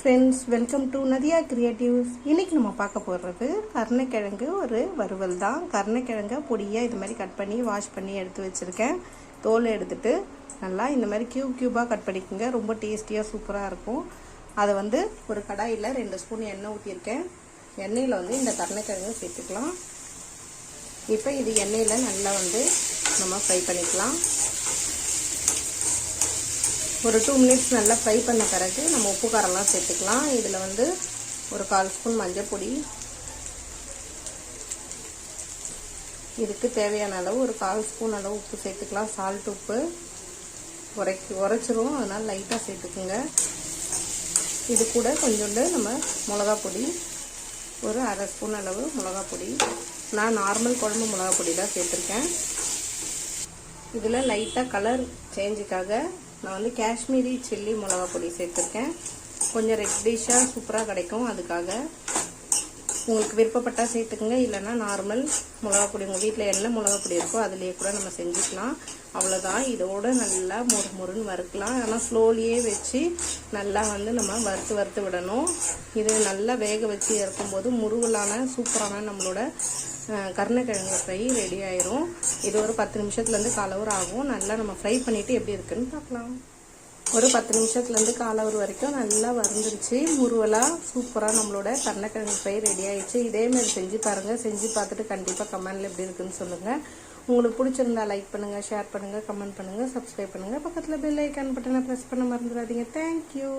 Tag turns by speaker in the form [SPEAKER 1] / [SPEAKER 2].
[SPEAKER 1] Friends welcome to Nadiya creatives இன்றைக்கி நம்ம பார்க்க போகிறது கருணைக்கிழங்கு ஒரு வறுவல் தான். கருணைக்கிழங்கை பொடியாக இது மாதிரி கட் பண்ணி வாஷ் பண்ணி எடுத்து வச்சுருக்கேன். தோல் எடுத்துட்டு நல்லா இந்த மாதிரி கியூப் கியூபாக கட் பண்ணிக்கோங்க. ரொம்ப டேஸ்டியாக சூப்பராக இருக்கும். அதை வந்து ஒரு கடாயில் ரெண்டு ஸ்பூன் எண்ணெய் ஊற்றிருக்கேன் எண்ணெயில் வந்து இந்த கருணைக்கிழங்கு சேர்த்துக்கலாம். இப்போ இது எண்ணெயில் நல்லா வந்து நம்ம ஃப்ரை பண்ணிக்கலாம். ஒரு டூ மினிட்ஸ் நல்லா ஃப்ரை பண்ண பிறகு நம்ம உப்பு காரம்லாம் சேர்த்துக்கலாம். இதில் வந்து ஒரு கால் ஸ்பூன் மஞ்சள் பொடி. இதுக்கு தேவையான அளவு ஒரு கால் ஸ்பூன் அளவு உப்பு சேர்த்துக்கலாம். சால்ட் உப்பு. உரைக்கு உரைச்சிரும். அதனால் லைட்டாக சேர்த்துக்குங்க. இது கூட கொஞ்சோண்டு நம்ம மிளகா பொடி. ஒரு அரை ஸ்பூன் அளவு மிளகா பொடி. நான் நார்மல் குழம்பு மிளகா பொடி தான் சேர்த்துருக்கேன். இதில் லைட்டாக கலர் சேஞ்சுக்காக நான் வந்து காஷ்மீரி சில்லி மிளகா பொடி சேர்த்துருக்கேன். கொஞ்சம் ரெட்டிஷாக சூப்பராக கிடைக்கும் அதுக்காக. உங்களுக்கு விருப்பப்பட்டால் சேர்த்துக்குங்க இல்லைன்னா நார்மல் மிளகா பொடி உங்கள் வீட்டில் என்ன மிளகா பொடி இருக்கோ அதுலேயே கூட நம்ம செஞ்சுக்கலாம். அவ்வளோதான் இதோடு நல்லா மொறு மொறுன்னு வறுக்கலாம். ஆனால் ஸ்லோலியே வச்சு நல்லா வந்து நம்ம வறுத்து வறுத்து விடணும். இது நல்லா வேக வச்சு இறக்கும்போது முருகலான சூப்பரான நம்மளோட கருணக்கிழங்கு ஃப்ரை ரெடி ஆயிரும். இது ஒரு பத்து நிமிஷத்துலேருந்து காலவர் ஆகும். நல்லா நம்ம ஃப்ரை பண்ணிவிட்டு எப்படி இருக்குன்னு பார்க்கலாம். ஒரு பத்து நிமிஷத்துலேருந்து காலவர் வரைக்கும் நல்லா வறுந்துருச்சு. முருவலாக சூப்பராக நம்மளோட கண்ணக்கிழங்கு ஃப்ரை ரெடி ஆயிடுச்சு. இதேமாதிரி செஞ்சு பாருங்கள் செஞ்சு பார்த்துட்டு கண்டிப்பாக கமெண்டில் எப்படி இருக்குன்னு சொல்லுங்கள் உங்களுக்கு பிடிச்சிருந்தா லைக் பண்ணுங்கள் ஷேர் பண்ணுங்கள் கமெண்ட் பண்ணுங்கள் சப்ஸ்கிரைப் பண்ணுங்கள் பக்கத்தில் பெல் ஐக்கான் பட்டனை ப்ரெஸ் பண்ண மறந்துடாதீங்க. தேங்க்யூ